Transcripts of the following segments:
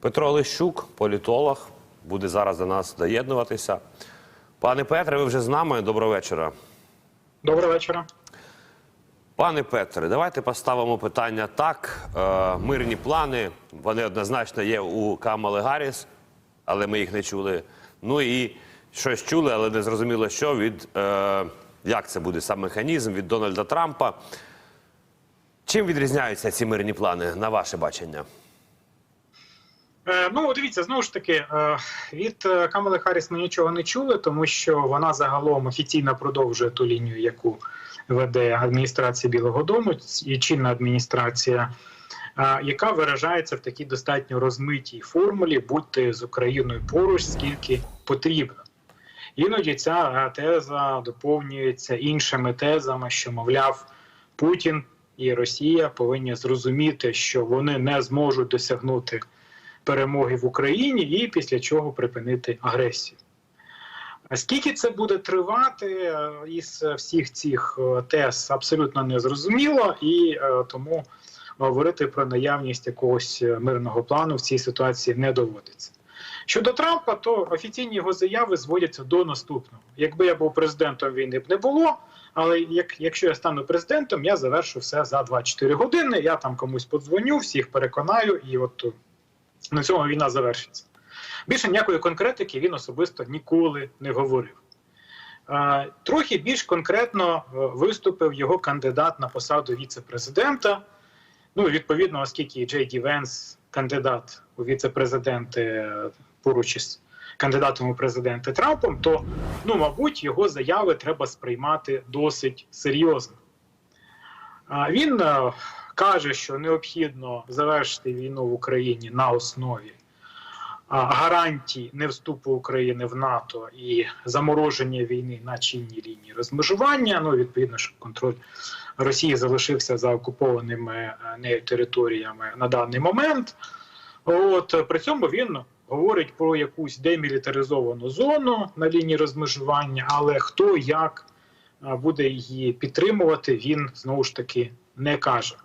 Петро Лищук, політолог, буде зараз до нас доєднуватися. Пане Петре, ви вже з нами. Доброго вечора. Доброго вечора. Пане Петре, давайте поставимо питання так. Е, мирні плани, вони однозначно є у Камали Гарріс, але ми їх не чули. Ну і щось чули, але не зрозуміло, що від е, як це буде сам механізм від Дональда Трампа. Чим відрізняються ці мирні плани на ваше бачення? Е, ну, дивіться, знову ж таки, е, від е, Камали Харріс ми нічого не чули, тому що вона загалом офіційно продовжує ту лінію, яку веде адміністрація Білого Дому і чинна адміністрація, яка виражається в такій достатньо розмитій формулі бути з Україною поруч, скільки потрібно. Іноді ця теза доповнюється іншими тезами, що, мовляв, Путін і Росія повинні зрозуміти, що вони не зможуть досягнути перемоги в Україні і після чого припинити агресію. Скільки це буде тривати е, із всіх цих е, тез абсолютно не зрозуміло, і е, тому говорити про наявність якогось мирного плану в цій ситуації не доводиться. Щодо Трампа, то офіційні його заяви зводяться до наступного: якби я був президентом, війни б не було. Але як, якщо я стану президентом, я завершу все за 24 години. Я там комусь подзвоню, всіх переконаю, і от на цьому війна завершиться. Більше ніякої конкретики він особисто ніколи не говорив. Е, Трохи більш конкретно е, виступив його кандидат на посаду віце-президента. Ну, відповідно, оскільки Джей Ді Венс кандидат у віце-президенти е, поруч із кандидатом у президенти Трампом, то, ну, мабуть, його заяви треба сприймати досить серйозно. Він каже, що необхідно завершити війну в Україні на основі гарантій не вступу України в НАТО і замороження війни на чинній лінії розмежування. Ну, відповідно, щоб контроль Росії залишився за окупованими е, нею територіями на даний момент. От при цьому він говорить про якусь демілітаризовану зону на лінії розмежування, але хто як е, буде її підтримувати, він знову ж таки не каже.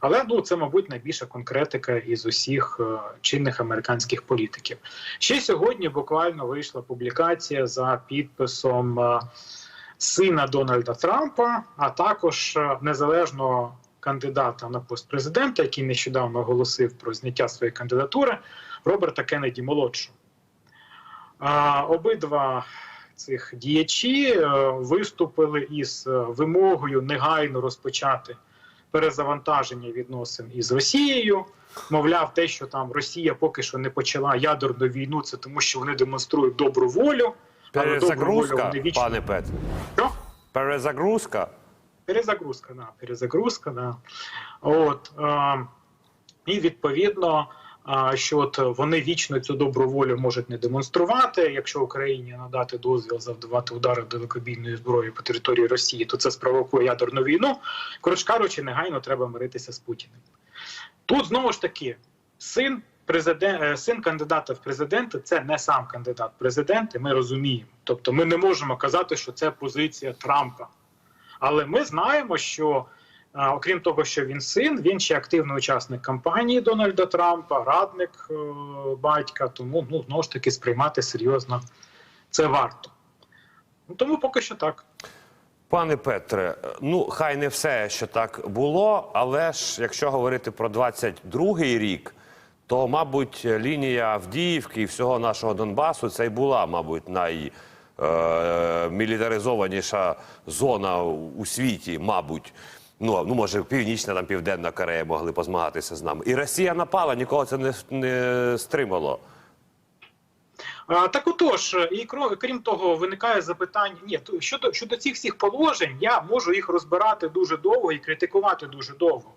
Але ну це, мабуть, найбільша конкретика із усіх е, чинних американських політиків. Ще сьогодні буквально вийшла публікація за підписом е, сина Дональда Трампа, а також е, незалежного кандидата на пост президента, який нещодавно оголосив про зняття своєї кандидатури, Роберта Кеннеді молодшого. Обидва цих діячі виступили із вимогою негайно розпочати перезавантаження відносин із Росією. Мовляв, те, що там Росія поки що не почала ядерну війну, це тому, що вони демонструють добру волю. Перезагрузка, добру волю вони вічно пане Пет. Що? Перезагрузка. Перезагрузка, да, перезагрузка, да. От, е, і відповідно, що от вони вічно цю добру волю можуть не демонструвати. Якщо Україні надати дозвіл завдавати удари далекобійної зброї по території Росії, то це спровокує ядерну війну. Коротше кажучи, негайно треба миритися з Путіним. Тут знову ж таки син президент, е, син кандидата в президенти це не сам кандидат в президенти. Ми розуміємо. Тобто, ми не можемо казати, що це позиція Трампа. Але ми знаємо, що окрім того, що він син, він ще активний учасник кампанії Дональда Трампа, радник е, батька. Тому ну знову ж таки сприймати серйозно це варто. Ну, тому поки що так. Пане Петре, ну хай не все, що так було, але ж якщо говорити про 22-й рік, то, мабуть, лінія Авдіївки і всього нашого Донбасу це й була, мабуть, наймілітаризованіша зона у світі, мабуть. Ну, ну, може, Північна там Південна Корея могли позмагатися з нами. І Росія напала, нікого це не, не стримало. Так отож, і крім того, виникає запитання. Ні, щодо щодо цих всіх положень, я можу їх розбирати дуже довго і критикувати дуже довго.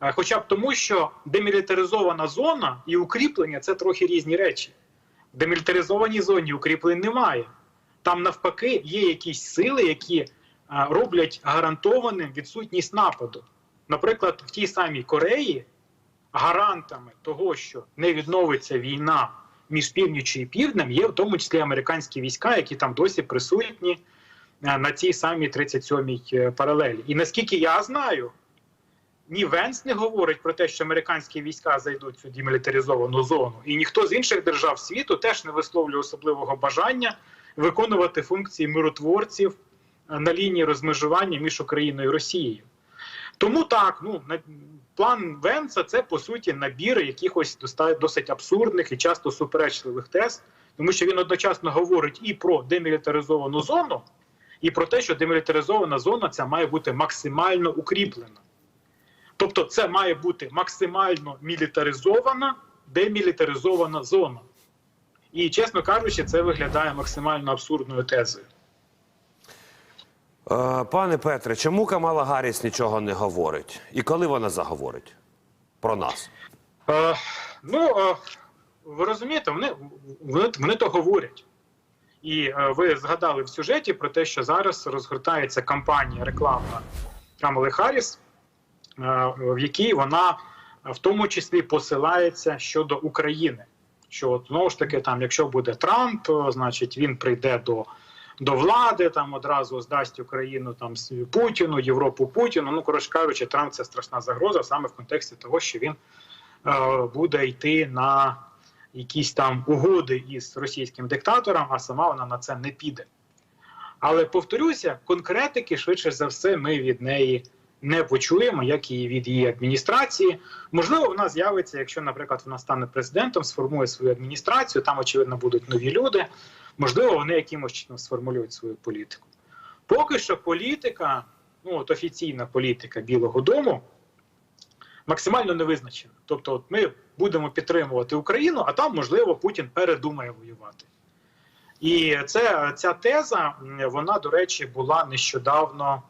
Хоча б тому, що демілітаризована зона і укріплення це трохи різні речі. В демілітаризованій зоні укріплень немає. Там навпаки є якісь сили, які роблять гарантованим відсутність нападу. Наприклад, в тій самій Кореї гарантами того, що не відновиться війна між північю і півднем, є в тому числі американські війська, які там досі присутні на цій самій 37-й е, паралелі. І наскільки я знаю, ні Венс не говорить про те, що американські війська зайдуть в цю демілітаризовану зону, і ніхто з інших держав світу теж не висловлює особливого бажання виконувати функції миротворців на лінії розмежування між Україною і Росією. Тому так, ну на план Венса це по суті набір якихось досить абсурдних і часто суперечливих тез, тому що він одночасно говорить і про демілітаризовану зону, і про те, що демілітаризована зона ця має бути максимально укріплена. Тобто, це має бути максимально мілітаризована, демілітаризована зона. І, чесно кажучи, це виглядає максимально абсурдною тезою. Е, Пане Петре, чому Камала Гарріс нічого не говорить? І коли вона заговорить про нас? Е, ну, е, ви розумієте, вони, вони, вони то говорять. І е, ви згадали в сюжеті про те, що зараз розгортається кампанія рекламна Камали Харріс, е, в якій вона в тому числі посилається щодо України. Що от, знову ж таки, там, якщо буде Трамп, значить він прийде до, до влади, там одразу здасть Україну там Путіну, Європу Путіну. Ну, коротше кажучи, Трамп це страшна загроза саме в контексті того, що він е, буде йти на якісь там угоди із російським диктатором, а сама вона на це не піде. Але повторюся, конкретики швидше за все ми від неї не почуємо, як і від її адміністрації. Можливо, вона з'явиться, якщо, наприклад, вона стане президентом, сформує свою адміністрацію. Там, очевидно, будуть нові люди. Можливо, вони якимось чином сформулюють свою політику. Поки що політика, ну от офіційна політика Білого Дому максимально не визначена. Тобто, от ми будемо підтримувати Україну, а там, можливо, Путін передумає воювати. І це, ця теза, вона, до речі, була нещодавно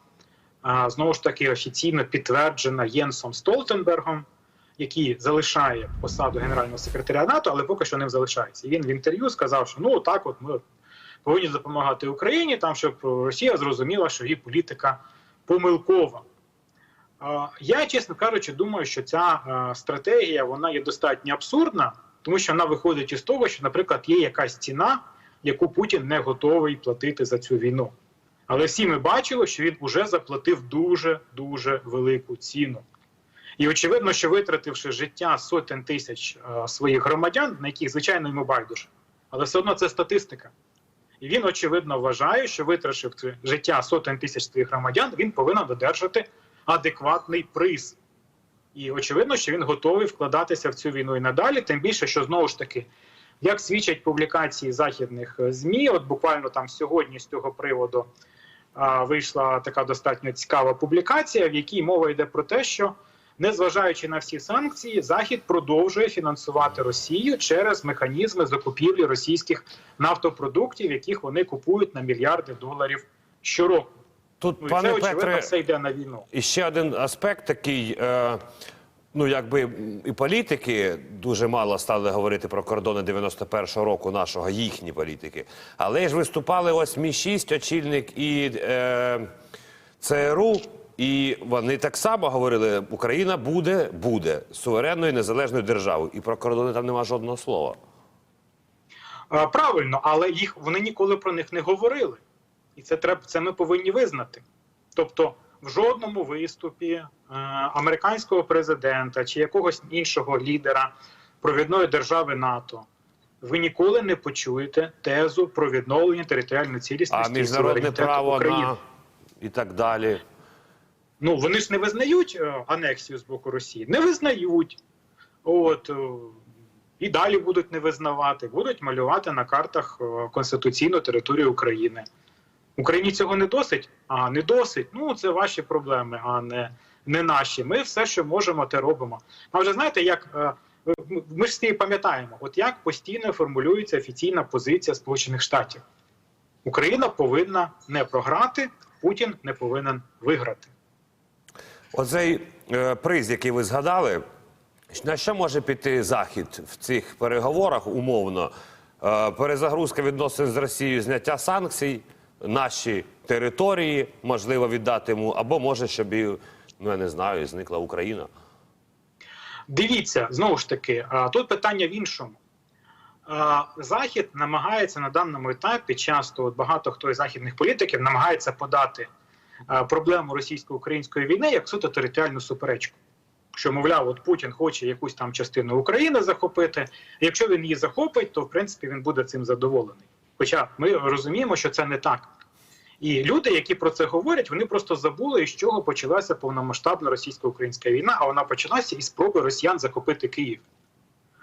знову ж таки офіційно підтверджена Єнсом Столтенбергом, який залишає посаду генерального секретаря НАТО, але поки що ним залишається. І він в інтерв'ю сказав, що ну так, от ми повинні допомагати Україні, там щоб Росія зрозуміла, що її політика помилкова. Я, чесно кажучи, думаю, що ця стратегія вона є достатньо абсурдна, тому що вона виходить із того, що, наприклад, є якась ціна, яку Путін не готовий платити за цю війну. Але всі ми бачили, що він уже заплатив дуже дуже велику ціну. І очевидно, що витративши життя сотень тисяч е, своїх громадян, на яких звичайно йому байдуже, але все одно це статистика. І він очевидно вважає, що витративши життя сотень тисяч своїх громадян, він повинен додержати адекватний приз. І очевидно, що він готовий вкладатися в цю війну і надалі, тим більше, що знову ж таки, як свідчать публікації західних е, змі, от буквально там сьогодні з цього приводу вийшла така достатньо цікава публікація, в якій мова йде про те, що незважаючи на всі санкції, Захід продовжує фінансувати Росію через механізми закупівлі російських нафтопродуктів, яких вони купують на мільярди доларів щороку. Тут, Ну, пане це очевидно Петре, все йде на війну. І ще один аспект такий. Е, ну, якби і політики дуже мало стали говорити про кордони 91-го року нашого, їхні політики. Але ж виступали ось Мі 6 очільник і е, ЦРУ. І вони так само говорили: Україна буде, буде суверенною незалежною державою. І про кордони там нема жодного слова. Правильно, але їх вони ніколи про них не говорили. І це треба це ми повинні визнати. Тобто, в жодному виступі е, американського президента чи якогось іншого лідера провідної держави НАТО ви ніколи не почуєте тезу про відновлення територіальної цілісності і міжнародне право України. на і так далі. Ну вони ж не визнають е, анексію з боку Росії, не визнають. От е, і далі будуть не визнавати, будуть малювати на картах конституційну територію України. Україні цього не досить? А не досить. Ну це ваші проблеми, а не, не наші. Ми все, що можемо, те робимо. А вже знаєте, як е, ми- ж всі пам'ятаємо, от як постійно формулюється офіційна позиція Сполучених Штатів. Україна повинна не програти, Путін не повинен виграти. Оцей е, приз, який ви згадали, на що може піти Захід в цих переговорах умовно? Е, перезагрузка відносин з Росією, зняття санкцій, наші території можливо віддати йому, або може, щоб і, ну я не знаю, зникла Україна. Дивіться, знову ж таки, тут питання в іншому. Захід намагається на даному етапі, часто от багато хто із західних політиків намагається подати проблему російсько-української війни як суто територіальну суперечку. що мовляв, от Путін хоче якусь там частину України захопити. Якщо він її захопить, то в принципі він буде цим задоволений. Хоча ми розуміємо, що це не так. І люди, які про це говорять, вони просто забули, з чого почалася повномасштабна російсько-українська війна, а вона почалася із спроби росіян захопити Київ.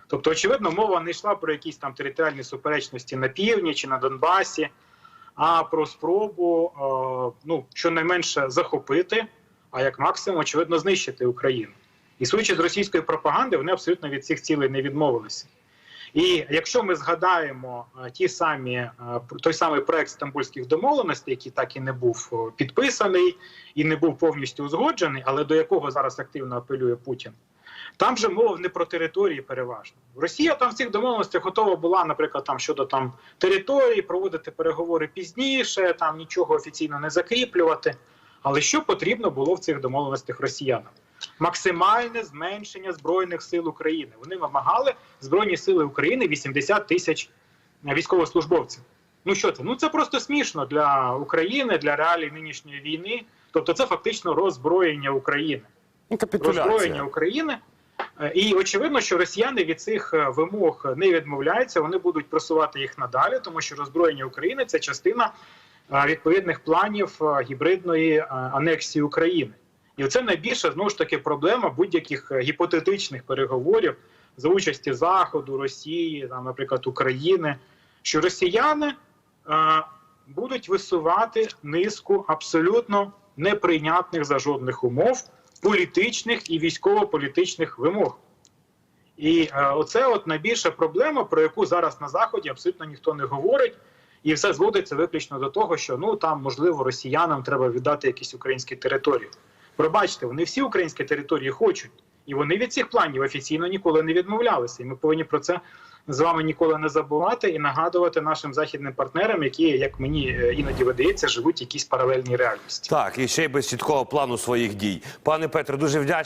Тобто, очевидно, мова не йшла про якісь там територіальні суперечності на півдні чи на Донбасі, а про спробу е, ну, щонайменше захопити, а як максимум, очевидно, знищити Україну. І судячи з російської пропаганди, вони абсолютно від цих цілей не відмовилися. І якщо ми згадаємо е, ті самі е, той самий проект стамбульських домовленостей, який так і не був е, підписаний і не був повністю узгоджений, але до якого зараз активно апелює Путін. Там же мова не про території переважно. Росія там в цих домовленостях готова була, наприклад, там щодо там території, проводити переговори пізніше, там нічого офіційно не закріплювати. Але що потрібно було в цих домовленостях росіянам? Максимальне зменшення збройних сил України. Вони вимагали збройні сили України 80 тисяч військовослужбовців. Ну що це? Ну це просто смішно для України, для реалій нинішньої війни. Тобто, це фактично роззброєння України Ну, роззброєння України. Е, І очевидно, що росіяни від цих е, вимог не відмовляються. Вони будуть просувати їх надалі, тому що роззброєння України це частина е, відповідних планів гібридної анексії України. І це найбільша знову ж таки проблема будь-яких е, гіпотетичних переговорів за участі Заходу, Росії, там, наприклад, України, що росіяни е, будуть висувати низку абсолютно неприйнятних за жодних умов політичних і військово-політичних вимог. І е, оце от найбільша проблема, про яку зараз на заході абсолютно ніхто не говорить, і все зводиться виключно до того, що ну там можливо росіянам треба віддати якісь українські території. Пробачте, вони всі українські території хочуть, і вони від цих планів офіційно ніколи не відмовлялися. І ми повинні про це з вами ніколи не забувати і нагадувати нашим західним партнерам, які, як мені е, іноді видається, живуть якісь паралельні реальності. Так, і ще й без чіткого плану своїх дій. Пане Петре, дуже вдячний.